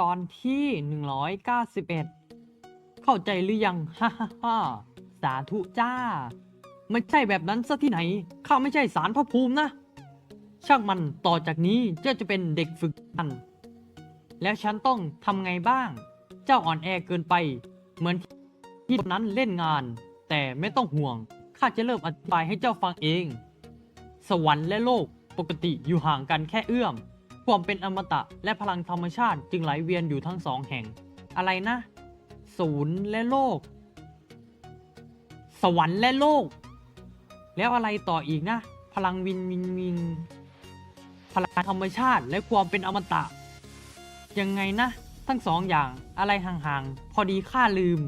ตอนที่ 191 เข้าใจหรือยัง ฮ่าฮ่าฮ่าสาธุจ้า ไม่ใช่แบบนั้นซะที่ไหน ข้าไม่ใช่สารพระภูมินะ ช่างมันต่อจากนี้เจ้าจะเป็นเด็กฝึกหัดแล้วฉันต้องทำไงบ้าง เจ้าอ่อนแอเกินไป เหมือนที่นั้นเล่นงาน แต่ไม่ต้องห่วง ข้าจะเริ่มอธิบายให้เจ้าฟังเอง สวรรค์และโลกปกติอยู่ห่างกันแค่เอื้อม ความเป็นอมตะและพลังธรรมชาติจึงไหลเวียนอยู่ทั้งสองแห่ง อะไรนะ ศูนย์และโลก สวรรค์และโลก แล้วอะไรต่ออีกนะ พลังวินวินวินพลังธรรมชาติและความเป็นอมตะ ยังไงนะ ทั้งสองอย่างอะไรห่างๆ พอดีข้าลืม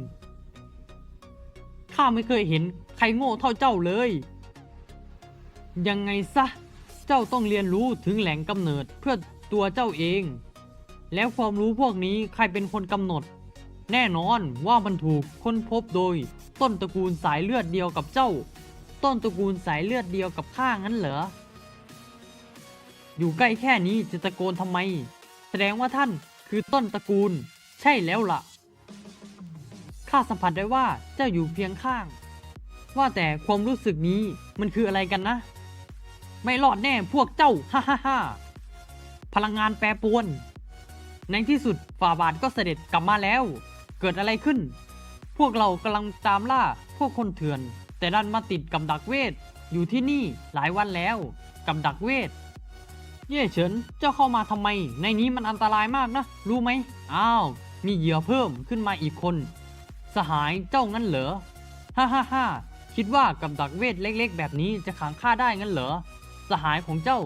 ข้าไม่เคยเห็นใครโง่เท่าเจ้าเลย ยังไงซะ เจ้าต้องเรียนรู้ถึงแหล่งกำเนิดเพื่อตัวเจ้าเอง แล้วความรู้พวกนี้ใครเป็นคนกำหนด แน่นอนว่ามันถูกค้นพบโดย ต้นตระกูลสายเลือดเดียวกับเจ้า ต้นตระกูลสายเลือดเดียวกับข้างั้นเหรอ อยู่ใกล้แค่นี้จะตะโกนทำไม แสดงว่าท่านคือต้นตระกูล ใช่แล้วล่ะข้าสัมผัสได้ว่าเจ้าอยู่เพียงข้าง ว่าแต่ความรู้สึกนี้มันคืออะไรกันนะ ไม่รอดแน่พวกเจ้าฮ่าฮ่าฮ่าพลังงานแปรปรวน ในที่สุดฝ่าบาทก็เสด็จกลับมาแล้ว เกิดอะไรขึ้น พวกเรากำลังตามล่าพวกคนเถื่อน แต่ดันมาติดกับดักเวท อยู่ที่นี่หลายวันแล้ว กับดักเวท เย่เฉินเจ้าเข้ามาทำไม ในนี้มันอันตรายมากนะ รู้ไหมอ้าว มีเหยื่อเพิ่มขึ้นมาอีกคน สหายเจ้างั้นเหรอฮ่าฮ่าฮ่าคิดว่ากับดักเวทเล็กๆ แบบนี้จะขังข้าได้งั้นเหรอ สหายของเจ้า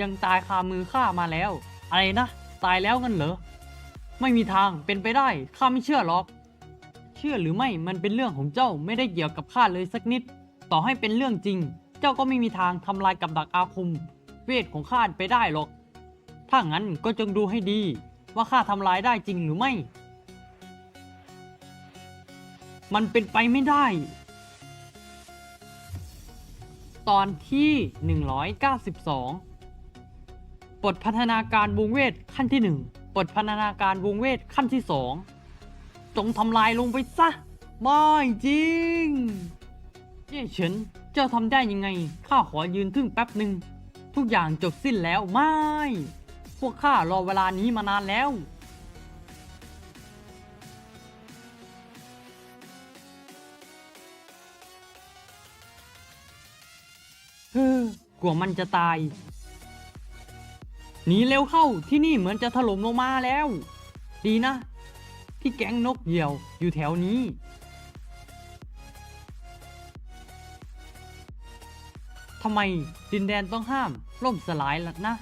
ยังตายคามือข้ามาแล้ว อะไรนะ ตายแล้วงั้นเหรอ ไม่มีทางเป็นไปได้ข้าไม่เชื่อหรอก เชื่อหรือไม่มันเป็นเรื่องของเจ้าไม่ได้เกี่ยวกับข้าเลยสักนิด ต่อให้เป็นเรื่องจริง เจ้าก็ไม่มีทางทำลายกับดักอาคมเวทของข้าไปได้หรอก ถ้างั้นก็จงดูให้ดี ว่าข้าทำลายได้จริงหรือไม่ มันเป็นไปไม่ได้ ตอนที่ 192 บทพัฒนาการวงเวทขั้นที่ 1 บทพัฒนาการวงเวทขั้นที่ 2 จงทำลายลงไปซะไม่จริง เย่เฉิน เจ้าทำได้ยังไง ข้าขอยืนทึ่งแป๊บหนึ่ง ทุกอย่างจบสิ้นแล้วไม่ พวกข้ารอเวลานี้มานานแล้ว ฮ้อกลัวมันจะตาย หนีเร็วเข้าที่นี่เหมือนจะถล่มลงมาแล้ว ดีนะ ที่แก๊งนกเหยี่ยวอยู่แถวนี้ ทำไมดินแดนต้องห้าม ล่มสลายล่ะนะ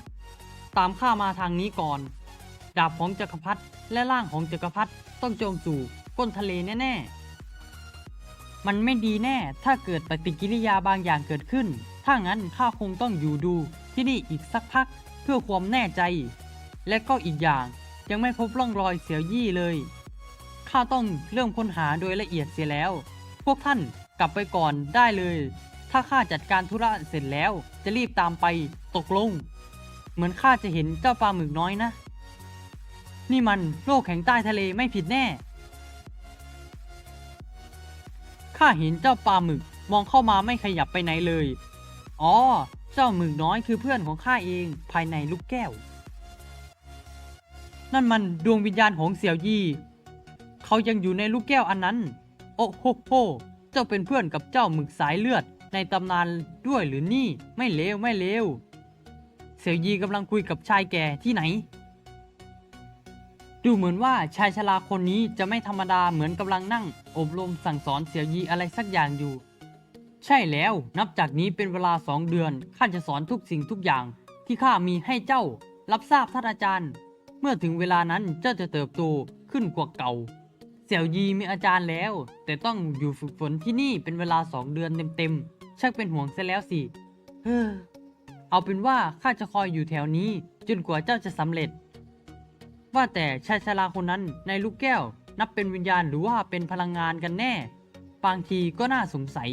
ตามข้ามาทางนี้ก่อน ดาบของจักรพรรดิและร่างของจักรพรรดิต้องโจมสู่ก้นทะเลแน่ๆ มันไม่ดีแน่ถ้าเกิดปฏิกิริยาบางอย่างเกิดขึ้น ถ้างั้นข้าคงต้องอยู่ดูที่นี่อีกสักพักเพื่อความแน่ใจ และก็อีกอย่างยังไม่พบร่องรอยเสียวยี่เลย ข้าต้องเริ่มค้นหาโดยละเอียดเสียแล้ว พวกท่านกลับไปก่อนได้เลย ถ้าข้าจัดการธุระเสร็จแล้วจะรีบตามไปตกลง เหมือนข้าจะเห็นเจ้าปลาหมึกน้อยนะ นี่มันโลกแห่งใต้ทะเลไม่ผิดแน่ ข้าเห็นเจ้าปลาหมึกมองเข้ามาไม่ขยับไปไหนเลย อ๋อ เจ้าหมึกน้อยคือเพื่อนของข้าเองภายในลูกแก้ว นั่นมันดวงวิญญาณของเสี่ยวยี่ เขายังอยู่ในลูกแก้วอันนั้น โอ้โหโหเจ้าเป็นเพื่อนกับเจ้าหมึกสายเลือดในตำนานด้วยหรือนี่ไม่เลวไม่เลวเสี่ยวยีกำลังคุยกับชายแก่ที่ไหน ดูเหมือนว่าชายชราคนนี้จะไม่ธรรมดาเหมือนกำลังนั่ง อบรมสั่งสอนเสี่ยวยีอะไรสักอย่างอยู่ ใช่แล้วนับจากนี้เป็นเวลาสองเดือนข้าจะสอนทุกสิ่งทุกอย่าง ที่ข้ามีให้เจ้า รับทราบท่านอาจารย์ เมื่อถึงเวลานั้นเจ้าจะเติบโตขึ้นกว่าเก่าเสี่ยวยีมีอาจารย์แล้ว แต่ต้องอยู่ฝึกฝนที่นี่เป็นเวลาสองเดือนเต็มๆชักเป็นห่วงเสียแล้วสิเฮ้อเอาเป็นว่าข้าจะคอยอยู่แถวนี้ จนกว่าเจ้าจะสำเร็จ ว่าแต่ชายชราคนนั้นในลูกแก้ว นับเป็นวิญญาณหรือว่าเป็นพลังงานกันแน่ บางทีก็น่าสงสัย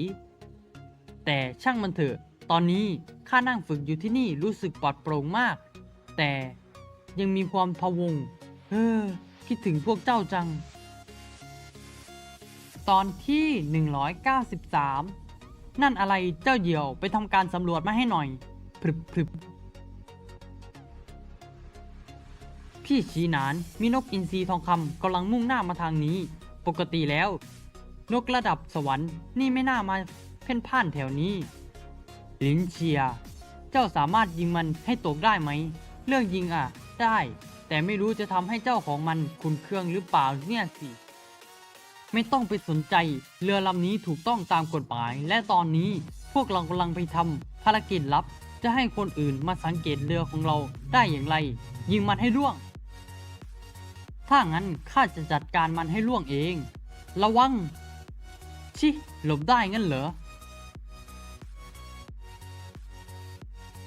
แต่ช่างมันเถอะ ตอนนี้ข้านั่งฝึกอยู่ที่นี่รู้สึกปลอดโปร่งมาก แต่ยังมีความพะวง เออ คิดถึงพวกเจ้าจัง ตอนที่ 193 นั่นอะไรเจ้าเหี่ยวไปทำการสำรวจมาให้หน่อยพรึบพรึบพี่ชีนานมีนกอินทรีทองคำกำลังมุ่งหน้ามาทางนี้ ปกติแล้ว นกระดับสวรรค์นี่ไม่น่ามา เพ่นพ่านแถวนี้ ลินเชีย เจ้าสามารถยิงมันให้ตกได้ไหม เรื่องยิงอะ ได้ แต่ไม่รู้จะทำให้เจ้าของมันขุนเคืองหรือเปล่าเนี่ยสิ ไม่ต้องไปสนใจ เรือลำนี้ถูกต้องตามกฎหมาย และตอนนี้พวกเรากำลังไปทำภารกิจลับ จะให้คนอื่นมาสังเกตเรือของเราได้อย่างไร ยิงมันให้ร่วง ถ้างั้นข้าจะจัดการมันให้ร่วงเอง ระวัง ชิ หลบได้งั้นเหรอ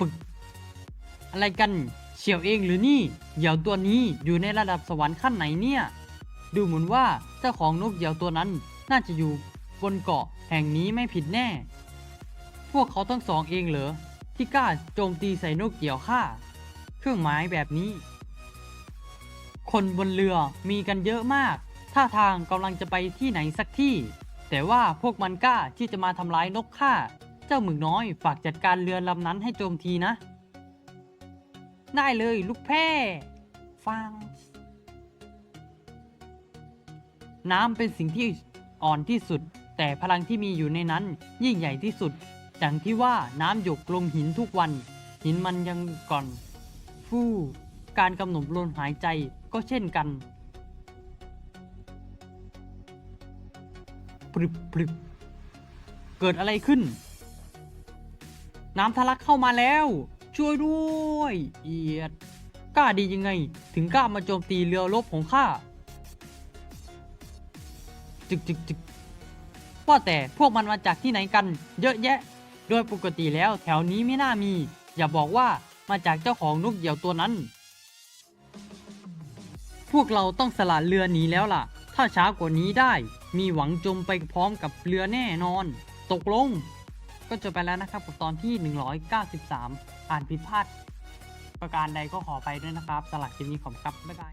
ปึก อะไรกันเฉียวเองหรือนี่เหยี่ยวตัวนี้อยู่ในระดับสวรรค์ขั้นไหนเนี่ย ดูเหมือนว่าเจ้าของนกเหยี่ยวตัวนั้นน่าจะอยู่บนเกาะแห่งนี้ไม่ผิดแน่ พวกเขาทั้งสองเองเหรอที่กล้าโจมตีใส่นกเหยี่ยวข้าเครื่องหมายแบบนี้ คนบนเรือมีกันเยอะมาก ท่าทางกำลังจะไปที่ไหนสักที่ แต่ว่าพวกมันกล้าที่จะมาทำร้ายนกข้า เจ้าหมึกน้อย ฝากจัดการเรือลำนั้นให้โจมทีนะ ได้เลยลูกแพร่ฟัง น้ำเป็นสิ่งที่อ่อนที่สุด แต่พลังที่มีอยู่ในนั้นยิ่งใหญ่ที่สุดดังที่ว่าน้ำหยกลงหินทุกวัน หินมันยังก่อน ฟู่การกำหนดลมหายใจก็เช่นกันปรึบปรึบเกิดอะไรขึ้น น้ำทะลักเข้ามาแล้ว ช่วยด้วย เอียด กล้าดียังไง ถึงกล้ามาโจมตีเรือรบของข้า จึกจึกจึกว่าแต่พวกมันมาจากที่ไหนกัน เยอะแยะ โดยปกติแล้วแถวนี้ไม่น่ามี อย่าบอกว่ามาจากเจ้าของนกเหยี่ยวตัวนั้น พวกเราต้องสละเรือหนีแล้วล่ะ ถ้าช้ากว่านี้ได้ มีหวังจมไปพร้อมกับเรือแน่นอน ตกลง ก็จบไปแล้วนะครับกับตอนที่ 193 อ่านผิดพลาด ประการใดก็ขอไปด้วยนะครับสลักคลิปนี้ขอบคุณครับบ๊ายบาย